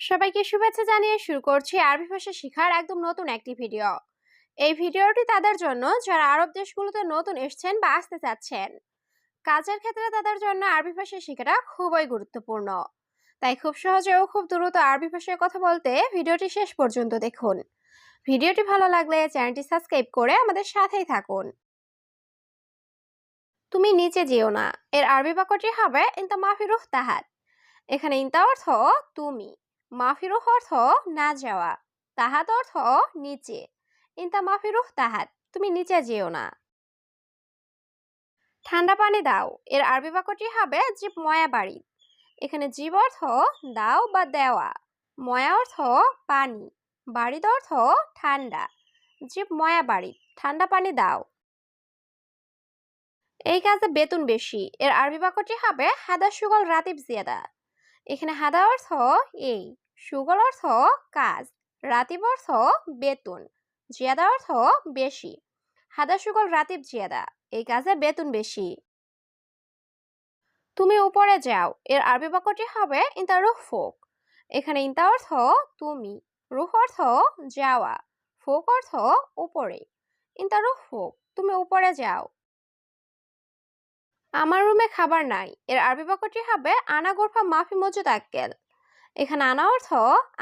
সবাইকে শুভেচ্ছা জানিয়ে শুরু করছি আরবি ভাষা শেখার একদম নতুন একটি ভিডিও। এই ভিডিওটি তাদের জন্য, যারা আরব দেশগুলোতে নতুন এসছেন বা আসতে চাচ্ছেন, কাজের ক্ষেত্রে তাদের জন্য আরবি ভাষা শেখাটা খুবই গুরুত্বপূর্ণ। তাই খুব সহজে ও খুব দ্রুত আরবি ভাষায় কথা বলতে ভিডিওটি শেষ পর্যন্ত দেখুন। ভিডিওটি ভালো লাগলে চ্যানেলটি সাবস্ক্রাইব করে আমাদের সাথেই থাকুন। তুমি নিচে যেও না। এর আরবি বাক্যটি হবে, ইনতা মাফিরুহ তাহাত এখানে ইনতা অর্থ, তুমি। মাফিরুহ অর্থ না যাওয়া, তাহাত অর্থ নিচে। ইনতা মাফিরুহ তাহাত, তুমি নিচে যেও না। ঠান্ডা পানি দাও, এর আরবি বাক্যটি হবে জীব ময়া বাড়ি। এখানে জীব অর্থ দাও বা দেওয়া, ময়া অর্থ পানি বাড়িত অর্থ ঠান্ডা। জীব ময়া বাড়ি, ঠান্ডা পানি দাও। এই কাজে বেতন বেশি, এর আরবি বাক্যটি হবে হাদা সুগল রাতিব জিয়াদা। এখানে হাদা অর্থ এই, সুগল অর্থ কাজ, রাতিব অর্থ বেতন, জিয়াদা অর্থ বেশি। হাদা সুগল, রাতিব, জিয়াদা, এই কাজে বেতন বেশি। তুমি উপরে যাও, এর আরবি বাক্যটি হবে ইন্তা রুহ ফোক। এখানে ইন্তা অর্থ তুমি, রুহ অর্থ যাওয়া, ফোক অর্থ উপরে। ইন্তা রুহ ফোক, তুমি উপরে যাও। আমার রুমে খাবার নাই। এর আরবি বাক্যটি হবে, আনা গোরফা মাফি মজুদ আক্কেল। এখানে আনা অর্থ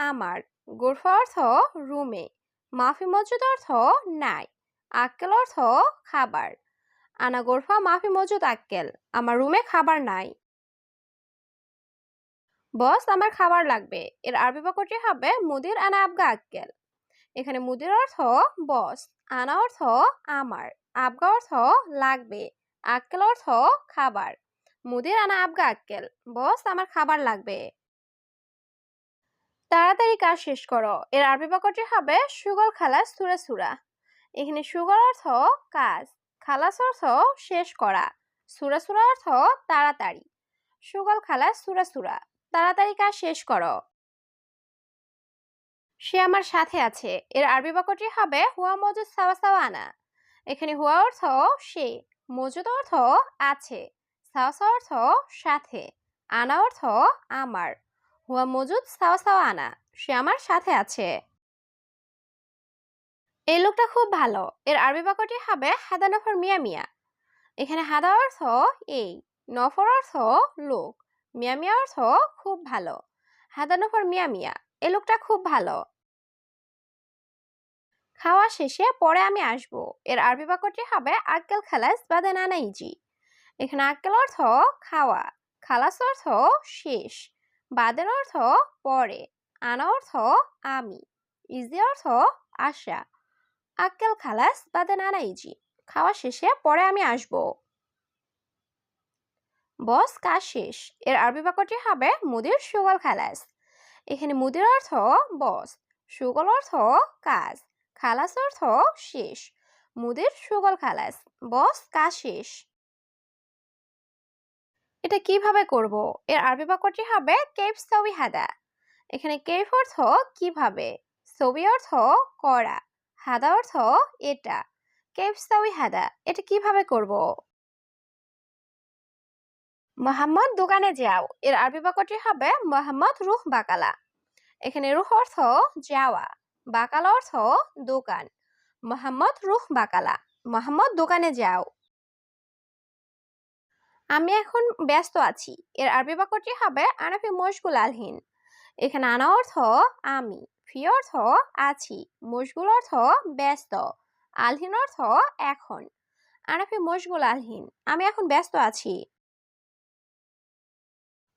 আমার। গোরফা অর্থ রুমে। মাফি মজুদ অর্থ নাই। আক্কেল অর্থ খাবার। আনা গোরফা মাফি মজুদ আক্কেল। আমার রুমে খাবার নাই। বস, আমার খাবার লাগবে। এর আরবি বাক্যটি হবে, মুদির আনা আবগা আক্কেল। এখানে মুদির অর্থ বস। আনা অর্থ আমার। আবগা অর্থ লাগবে। আক্কেল অর্থ খাবার। মুদির আনা আবগা আক্কেল। বস, আমার খাবার লাগবে। তাড়াতাড়ি কাজ শেষ করো। এর আরবি বাক্যটি হবে সুগল খালাস সুরা সুরা। এখানে সুগল অর্থ কাজ, খালাস অর্থ শেষ করা। সুরা সুরা অর্থ তাড়াতাড়ি। সুগল খালাস সুরা সুরা। তাড়াতাড়ি কাজ শেষ করো। সে আমার সাথে আছে। এর আরবি বাক্যটি হবে হুয়া মজুদ সাওয়া সাওয়া আনা। এখানে হুয়া অর্থ সে। মজুদ অর্থ আছে সাওসা অর্থ সাথে, আনা অর্থ আমার। হুয়া মজুদ সাওয়া সাওয়া আনা, সে আমার সাথে আছে। এই লোকটা খুব ভালো। এর আরবি বাক্যটি হবে হাদা নফর মিয়া মিয়া। এখানে হাদা অর্থ এই, নফর অর্থ লোক, মিয়া মিয়া অর্থ খুব ভালো। হাদা নফর মিয়া মিয়া, এই লোকটা খুব ভালো। খাওয়া শেষে পরে আমি আসব। এর আরবি বাক্যটি হবে আক্কেল খালাস বাদে নানা ইজি এখানে আক্কেল অর্থ খাওয়া, খালাস অর্থ শেষ বাদের অর্থ পরে, আনা অর্থ আমি, ইজি অর্থ আশা। আক্কেল খালাস বাদে নানা ইজি খাওয়া শেষে পরে আমি আসব। বস, কাজ শেষ। এর আরবি বাক্যটি হবে মুদির সুগল খালাস। এখানে মুদির অর্থ বস, সুগল অর্থ কাজ। খালাস অর্থ শেষ। মুদির সুগল খালাস, বস কাজ শেষ। এটা কীভাবে করব? এর আরবি বাক্যটি হবে কেফ সবি হাদা। এখানে কেফ অর্থ কীভাবে? ছবি অর্থ করা। হাদা অর্থ এটা। কেফ সবি হাদা, এটা কীভাবে করব? মোহাম্মদ দোকানে যাও। এর আরবি বাক্যটি হবে মোহাম্মদ রুহ বাকালা। এখানে রুহ অর্থ যাওয়া। বাকালা অর্থ দোকান। মোহাম্মদ রুহ বাকালা, মোহাম্মদ দোকানে যাও। আমি এখন ব্যস্ত আছি। এর আরবি বাক্যটি হবে আনাফি মশগুল আলহীন। এখানে আনা অর্থ আমি, ফি অর্থ আছি মশগুল অর্থ ব্যস্ত, আলহীন অর্থ এখন। আনাফি মশগুল আলহীন, আমি এখন ব্যস্ত আছি।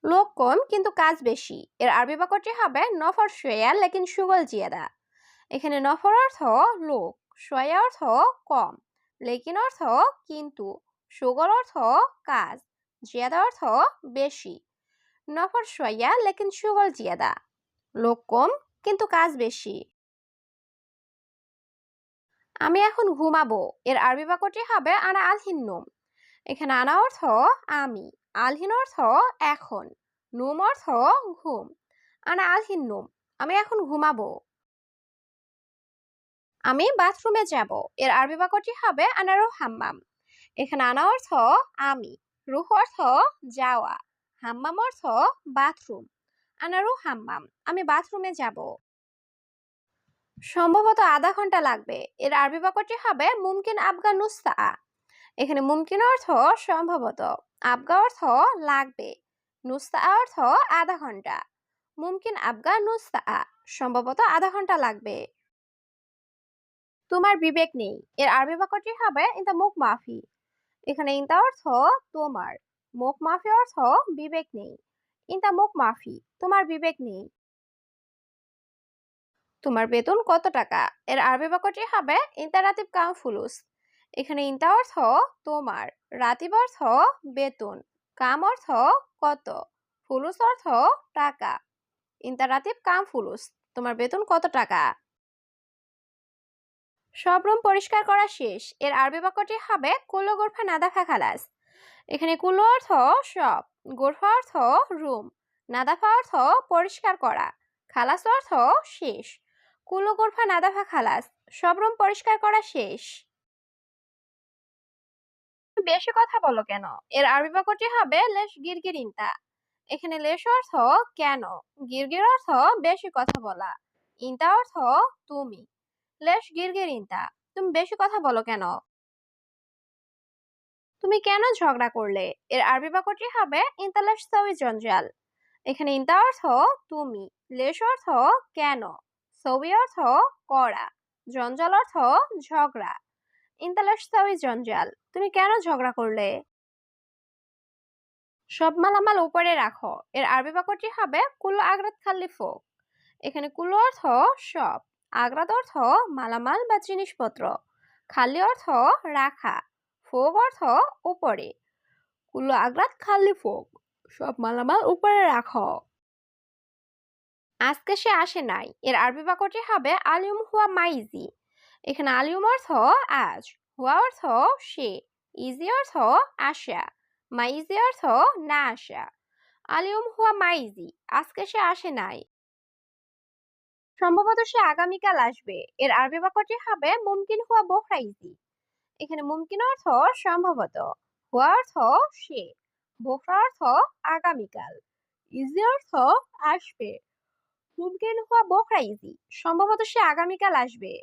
লোক কম, কিন্তু কাজ বেশি। এর আরবি বাক্যটি হবে নফর শোয়া লেকিন সুগল জিয়াদা। এখানে নফর অর্থ লোক শোয়া অর্থ কম, লেকিন অর্থ কিন্তু, সুগল অর্থ কাজ, জিয়াদা অর্থ বেশি। নফর শোয়া লেকিন সুগল জিয়াদা। লোক কম কিন্তু কাজ বেশি। আমি এখন ঘুমাবো, এর আরবি বাক্যটি হবে আনা আলহিন এখানে আনা অর্থ আমি, আলহিন অর্থ এখন, নোম অর্থ ঘুম। আনা আলহিন নোম, আমি এখন ঘুমাবো। আমি বাথরুমে যাব। এর আরবি বাক্যটি হবে আনারু হাম্মাম। এখানে আনা অর্থ আমি, রুহ অর্থ যাওয়া, হাম্মাম অর্থ বাথরুম। আনারু হাম্মাম, আমি বাথরুমে যাব। সম্ভবত আধা ঘণ্টা লাগবে। এর আরবি বাক্যটি হবে মুমকিন আবগা নুস্তা এখানে মুমকিন অর্থ সম্ভবত, আবগা অর্থ লাগবে। নুস্তা অর্থ আধা ঘণ্টা। মুমকিন আবগা নুস্তা সম্ভবত আধা ঘণ্টা লাগবে। তোমার বিবেক নেই। এর আরবি বাক্যটি হবে ইনতা মুখ মাফি। এখানে ইনতা অর্থ তোমার। মুখ মাফি অর্থ বিবেক নেই। ইনতা মুখ মাফি। তোমার বিবেক নেই। তোমার বেতন কত টাকা? এর আরবি বাক্যটি হবে ইনতা রাতিব কাম ফুলুস। এখানে ইনতা অর্থ তোমার। রাতিব অর্থ বেতন। কাম অর্থ কত? ফুলুস অর্থ টাকা। ইনতা রাতিব কাম ফুলুস। তোমার বেতন কত টাকা? সব রুম পরিষ্কার করা শেষ। এর আরবি বাক্যটি হবে কুল্লো গোরফা নাদাফা খালাস। এখানে কুল্লো অর্থ সব, গোরফা অর্থ রুম, নাদাফা অর্থ পরিষ্কার করা, খালাস অর্থ শেষ। কুল্লো গোরফা নাদাফা খালাস, সব রুম পরিষ্কার করা শেষ। বেশি কথা বলো কেন? এর আরবি বাক্যটি হবে লেশ গিরগির ইন্তা এখানে লেশ অর্থ কেন, গিরগির অর্থ বেশি কথা বলা, ইন্তা অর্থ তুমি। লেশ গিরগির ইন্তা তুমি বেশি কথা বলো কেন? তুমি কেন ঝগড়া করলে? এর আরবি বাক্যটি হবে ইন্তালেশ সবই জঞ্জাল এখানে ইন্তা অর্থ তুমি লেশ অর্থ কেন সবই অর্থ করা জঞ্জাল অর্থ ঝগড়া ইন্তালেশ সবই জঞ্জাল তুমি কেন ঝগড়া করলে? সব মালামাল উপরে রাখো। এর আরবি বাক্যটি হবে কুল্লো আগ্রাত খাল্লি ফোক এখানে কুল্লো অর্থ সব আগ্রাত অর্থ মালামাল বা জিনিসপত্র। খালি অর্থ রাখা। ফোক অর্থ উপরে। কুল্লো আগ্রাত খালি ফোক সব মালামাল উপরে রাখো। আজকে সে আসে নাই। এর আরবি বাক্যটি হবে আলিউম হুয়া মাইজি। এখানে আলিউম অর্থ আজ, হুয়া অর্থ সে, ইজি অর্থ আসা মাইজি অর্থ না আসা আলিউম হুয়া মাইজি, আজকে সে আসে নাই। সম্ভবত সে আগামীকাল আসবে। এর আরবি বাক্যটি হবে মুমকিন হুয়া বোখরাইজি এখানে মুমকিন অর্থ সম্ভবত, হুয়া অর্থ সে বোখরা অর্থ আগামীকাল, ইজি অর্থ আসবে। মুমকিন হুয়া বোখরাইজি সম্ভবত সে আগামীকাল আসবে।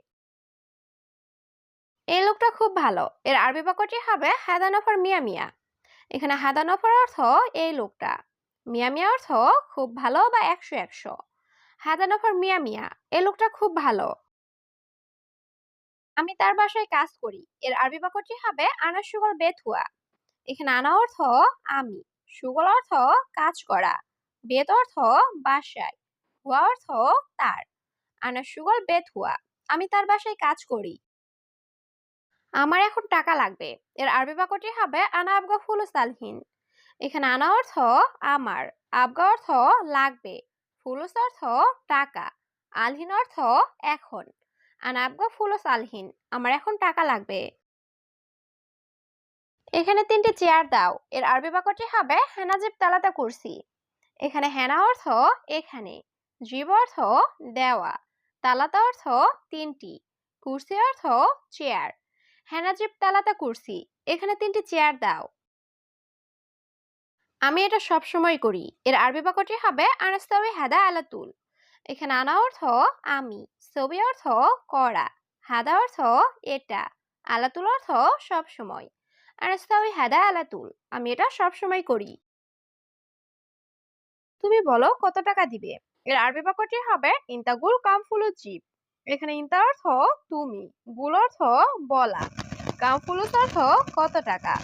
এই লোকটা খুব ভালো। এর আরবি বাক্যটি হবে হাদানফর মিয়া মিয়া। এখানে হাদানফর অর্থ এই লোকটা। মিয়া মিয়া অর্থ খুব ভালো বা একশো একশো। হাদানফর মিয়া মিয়া এই লোকটা খুব ভালো। আমি তার বাসায় কাজ করি। এর আরবি বাক্যটি হবে আনা সুগল বেথুয়া। এখানে আনা অর্থ আমি, সুগল অর্থ কাজ করা, বেত অর্থ বাসায়, হুয়া অর্থ তার। আনা সুগল বেথুয়া, আমি তার বাসায় কাজ করি। আমার এখন টাকা লাগবে। এর আরবি বাক্যটি হবে আনা আবগা ফুল আলহীন এখানে আনা অর্থ আমার, আবগা অর্থ লাগবে। ফুলুস অর্থ টাকা, আলহীন অর্থ এখন। আনা আবগা ফুলুস আলহীন, আমার এখন টাকা লাগবে। এখানে তিনটি চেয়ার দাও, এর আরবি বাক্যটি হবে হেনাজিব তালাতা কুরসি। এখানে হেনা অর্থ এখানে, জীব অর্থ দেওয়া, তালাতা অর্থ তিনটি, কুরসি অর্থ চেয়ার। হেনাজিব তালাতা কুরসি, এখানে তিনটি চেয়ার দাও। আমি এটা সব সময় করি। এর আরবি বাক্যটি হবে আনাস্তাবি হাদা আলাতুল। এখানে আনা অর্থ আমি সবি অর্থ করা, হাদা অর্থ এটা, আলাতুল অর্থ সব সময় আনাস্তাবি হাদা আলাতুল, আমি এটা সব সময় করি। তুমি বলো কত টাকা দিবে? এর আরবি বাক্যটি হবে ইন্তাগুল কামফুলু জীব। এখানে ইন্তা অর্থ তুমি, গুল অর্থ বলা কামফুলুস অর্থ কত টাকা,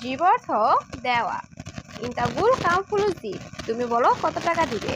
জীব অর্থ দেওয়া। ইন্তাগুল কামফুলু জীব তুমি বলো কত টাকা দিবে?